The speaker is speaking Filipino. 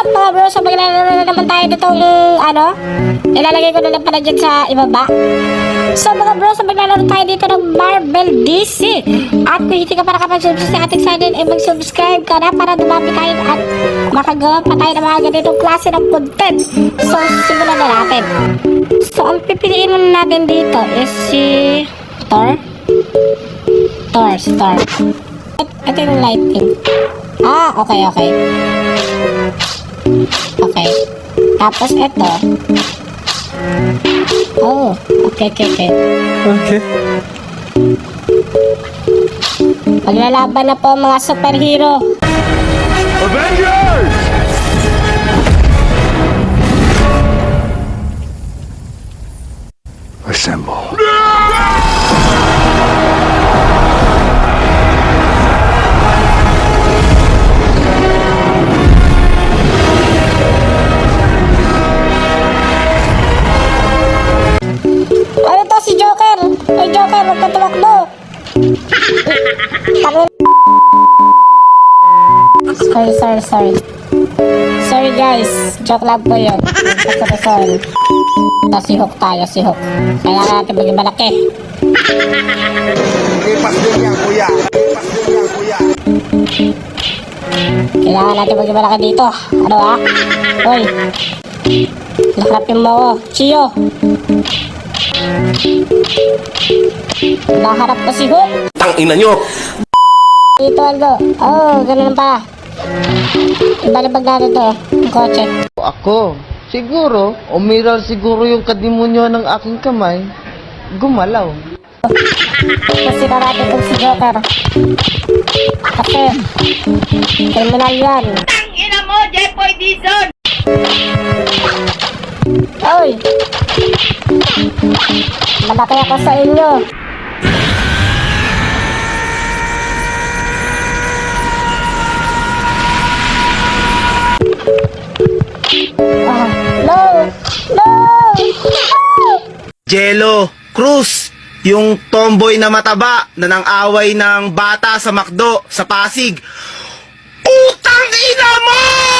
Up mga bro? So maglalaro na naman tayo nitong ano? Ilalagay ko na lang pala dyan sa ibaba. So mga bro, so maglalaro tayo dito ng Marvel DC. At kung hindi ka pa nakapag-subscribe sa ating channel, eh mag-subscribe ka na para dumami tayo at makagawa pa tayo ng mga ganitong klase ng content. So simulan na natin. So ang pipiliin muna natin dito is si Thor. Thor, Thor. Ito yung lighting. Ah, okay, okay. Okay. Tapos ito. Oh, okay, okay, okay. Okay. Maglalaban na po ang mga superhero. Avengers! Assemble. Tangin. Sorry, sorry, sorry. Sorry guys, joke lang po yun. Sorry, sorry. Ito, si Hook tayo, si Hook. Kailangan natin maging malaki. Lipas din yan, kuya. Lipas din yan, kuya. Kailangan natin maging malaki dito. Ano ah? Hoy. Naharapin mo ako. Chiyo. Naharap ko si Hook. Tang ina nyo! Dito, Aldo. Oh, ganun pa. Ibalibag natin to. Yung kotse. Ako, siguro, umiral siguro yung kadimonyo ng aking kamay, gumalaw. Kasi na natin itong si Joker. Kasi, criminal yan. Ina mo, Jepoy Dizon! Malaki ako sa inyo. Ah, no! No! No! Jello Cruz, yung tomboy na mataba na nang away ng bata sa McDo sa Pasig. Utang ina mo!